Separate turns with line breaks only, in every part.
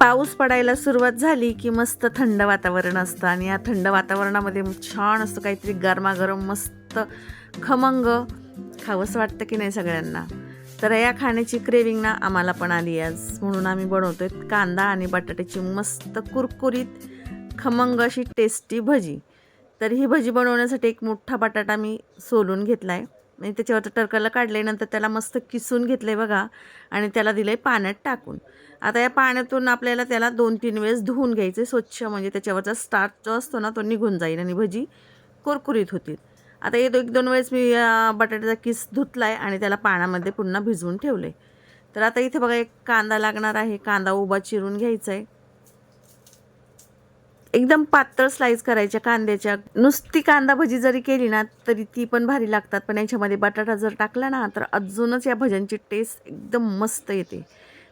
पाऊस पडायला सुरुवात झाली की मस्त थंड वातावरण असतं आणि या थंड वातावरणामध्ये छान असतं काहीतरी गरमागरम मस्त खमंग खावंसं वाटतं की नाही सगळ्यांना? तर या खाण्याची क्रेविंग ना आम्हाला पण आली आज. म्हणून आम्ही बनवतो आहे कांदा आणि बटाट्याची मस्त कुरकुरीत खमंग अशी टेस्टी भजी. तर ही भजी बनवण्यासाठी एक मोठा बटाटा मी सोलून घेतला आहे म्हणजे आणि त्याच्यावरचं टरकलं काढले नंतर त्याला मस्त किसून घेतलं आहे बघा. आणि त्याला दिलं आहे पाण्यात टाकून. आता या पाण्यातून आपल्याला त्याला दोन तीन वेळेस धुवून घ्यायचे स्वच्छ. म्हणजे त्याच्यावरचा स्टार्च जो असतो ना तो निघून जाईल आणि भजी कुरकुरीत होतील. आता एक एक दोन वेळेस मी बटाट्याचा किस धुतला आहे आणि त्याला पाण्यामध्ये पुन्हा भिजवून ठेवले तर आता इथे बघा एक कांदा लागणार आहे. कांदा उभा चिरून घ्यायचा आहे एकदम पातळ स्लाईस करायच्या कांद्याच्या. नुसती कांदा भजी जरी केली ना तरी ती पण भारी लागतात. पण याच्यामध्ये बटाटा जर टाकला ना तर अजूनच या भज्यांची टेस्ट एकदम मस्त येते.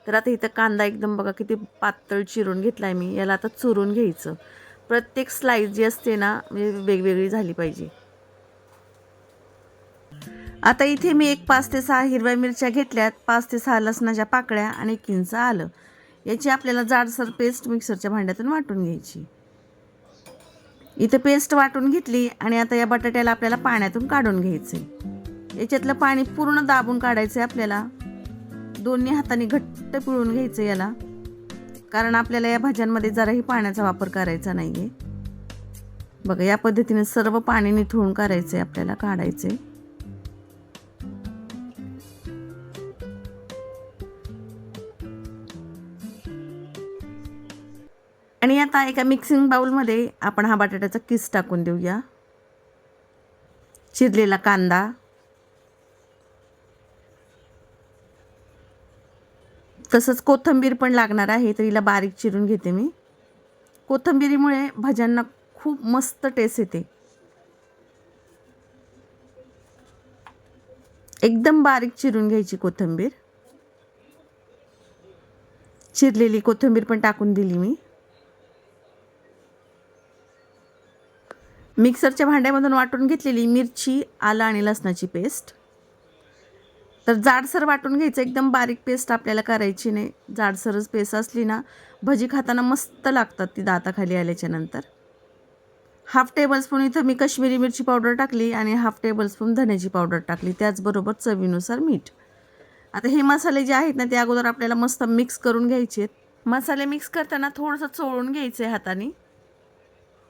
तर आता इथं कांदा एकदम बघा किती पातळ चिरून घेतला आहे मी. याला आता चुरून घ्यायचं. प्रत्येक स्लाईस जी असते ना म्हणजे वेगवेगळी झाली पाहिजे. आता इथे मी एक पाच ते सहा हिरव्या मिरच्या घेतल्यात. पाच ते सहा लसणाच्या पाकळ्या आणि किंचं आलं. याची आपल्याला जाडसर पेस्ट मिक्सरच्या भांड्यातून वाटून घ्यायची. इथं पेस्ट वाटून घेतली आणि आता या बटाट्याला आपल्याला पाण्यातून काढून घ्यायचं याच्यातलं पाणी पूर्ण दाबून काढायचं आहे आपल्याला. दोन्ही हाताने घट्ट पिळून घ्यायचं याला. कारण आपल्याला या भाज्यांमध्ये जराही पाण्याचा वापर करायचा नाही आहे बघा या पद्धतीने सर्व पाणी निथळून करायचं आहे आपल्याला काढायचं आणि आता एका मिक्सिंग बाउलमध्ये आपण हा बटाट्याचा किस टाकून देऊया. चिरलेला कांदा. तसंच कोथिंबीर पण लागणार आहे तर हिला बारीक चिरून घेते मी. कोथिंबिरीमुळे भाज्यांना खूप मस्त टेस्ट येते. एकदम बारीक चिरून घ्यायची कोथिंबीर. चिरलेली कोथिंबीर पण टाकून दिली मी. मिक्सरच्या भांड्यामधून वाटून घेतलेली मिरची आलं आणि लसणाची पेस्ट. तर जाडसर वाटून घ्यायचं. एकदम बारीक पेस्ट आपल्याला करायची नाही. जाडसरच पेस्ट असली ना भजी खाताना मस्त लागतात ती दाताखाली आल्याच्यानंतर. हाफ टेबलस्पून इथं मी कश्मीरी मिरची पावडर टाकली आणि हाफ टेबलस्पून धण्याची पावडर टाकली. त्याचबरोबर चवीनुसार मीठ. आता हे मसाले जे आहेत ना ते अगोदर आपल्याला मस्त मिक्स करून घ्यायचे आहेत. मसाले मिक्स करताना थोडंसं चोळून घ्यायचं आहे हाताने.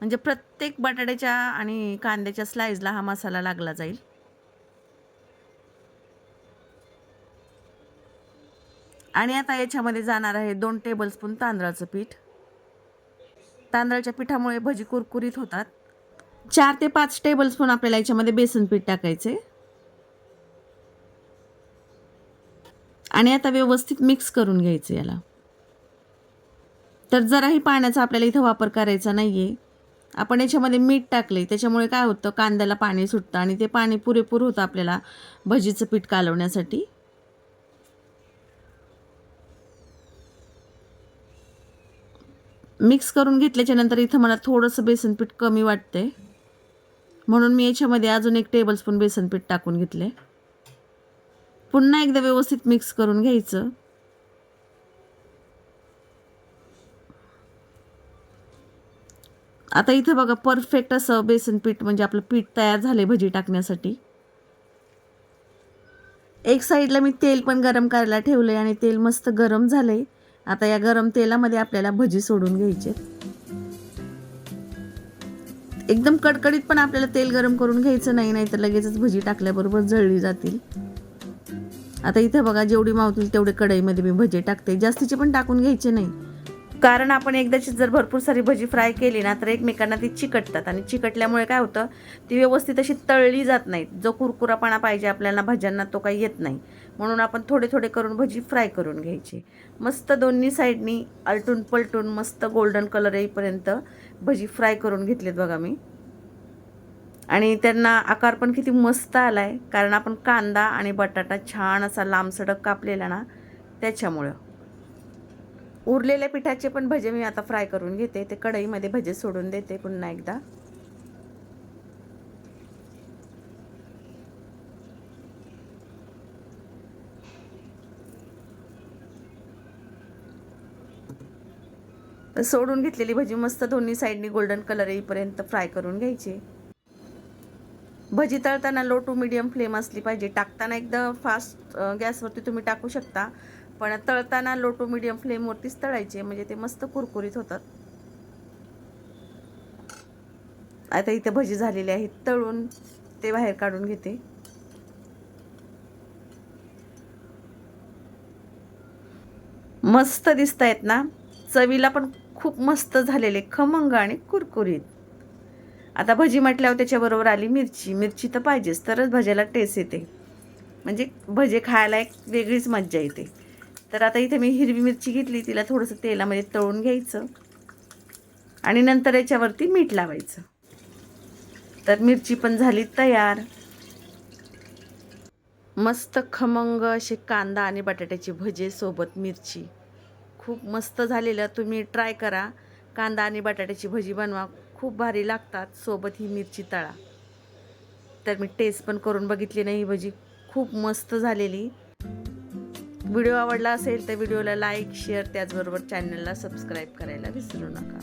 म्हणजे प्रत्येक बटाट्याच्या आणि कांद्याच्या स्लाईजला हा मसाला लागला जाईल. आणि आता याच्यामध्ये जाणार आहे दोन टेबलस्पून तांदळाचं पीठ. तांदळाच्या पिठामुळे भजी कुरकुरीत होतात. चार ते पाच टेबलस्पून आपल्याला याच्यामध्ये बेसन पीठ टाकायचे आणि आता व्यवस्थित मिक्स करून घ्यायचं याला. तर जराही पाण्याचा आपल्याला इथं वापर करायचा नाही आहे आपण याच्यामध्ये मीठ टाकले त्याच्यामुळे काय होतं कांद्याला पाणी सुटतं आणि ते पाणी पुरेपूर होतं आपल्याला भजीचं पीठ कालवण्यासाठी. मिक्स करून घेतल्याच्यानंतर इथं मला थोडंसं बेसन पीठ कमी वाटते म्हणून मी याच्यामध्ये अजून एक टेबलस्पून बेसन पीठ टाकून घेतले पुन्हा एकदा व्यवस्थित मिक्स करून घ्यायचं. आता इथं बघा परफेक्ट असं बेसन पीठ म्हणजे आपलं पीठ तयार झाले भजी टाकण्यासाठी. एक साईडला मी तेल पण गरम करायला ठेवलं आहे आणि तेल मस्त गरम झालं आहे आता या गरम तेलामध्ये आपल्याला भजी सोडून घ्यायचे. एकदम कडकडीत पण आपल्याला तेल गरम करून घ्यायचं नाही नाहीतर लगेचच भजी टाकल्याबरोबर जळली जातील. आता इथे बघा जेवढी मावतील तेवढे कढईमध्ये मी भजी टाकते. जास्तीचे पण टाकून घ्यायचे नाही. कारण आपण एकदाची जर भरपूर सारी भजी फ्राय केली ना तर एकमेकांना ती चिकटतात. आणि चिकटल्यामुळे काय होतं ती व्यवस्थित अशी तळली जात नाहीत. जो कुरकुरापणा पाहिजे आपल्याला भाज्यांना तो काही येत नाही. म्हणून आपण थोडे थोडे करून भजी फ्राय करून घ्यायची. मस्त दोन्ही साईडनी आलटून पलटून मस्त गोल्डन कलर येईपर्यंत भजी फ्राय करून घेतलेत बघा मी. आणि त्यांना आकार पण किती मस्त आला आहे कारण आपण कांदा आणि बटाटा छान असा लांबसडक कापलेला ना त्याच्यामुळं. उरलेल्या पिठाचे पण भजे मी आता फ्राय करून घेते. ते कढईमध्ये भजे सोडून देते पुन्हा एकदा. सोडून घेतलेली भजी मस्त दोन्ही साईडनी गोल्डन कलर येईपर्यंत फ्राय करून घ्यायची. भजी तळताना लो टू मिडियम फ्लेम असली पाहिजे. टाकताना एकदम फास्ट गॅसवरती तुम्ही टाकू शकता. पण तळताना लो टू मिडियम फ्लेमवरतीच तळायचे म्हणजे ते मस्त कुरकुरीत होतात. आता इथे भजी झालेली आहेत तळून ते बाहेर काढून घेते. मस्त दिसत आहेत ना? चवीला पण खूप मस्त झालेले खमंग आणि कुरकुरीत. आता भजी म्हटल्यावर त्याच्याबरोबर आली मिरची. मिरची तर पाहिजेच तरच भज्याला टेस्ट येते. म्हणजे भजे खायला एक वेगळीच मज्जा येते. तर आता इथे मी हिरवी मिरची घेतली तिला थोडंसं तेलामध्ये तळून घ्यायचं. आणि नंतर याच्यावरती मीठ लावायचं. तर मिरची पण झाली तयार. मस्त खमंग असे कांदा आणि बटाट्याची भजे सोबत मिरची. खूप मस्त झालेलं. तुम्ही ट्राय करा. कांदा आणि बटाट्याची भजी बनवा. खूप भारी लागतात. सोबत ही मिरची तळा. तर मी टेस्ट पण करून बघितली नाही ही भजी. खूप मस्त झालेली. व्हिडिओ आवडला असेल तर व्हिडिओला लाईक शेअर त्याचबरोबर चॅनलला सबस्क्राईब करायला विसरू नका.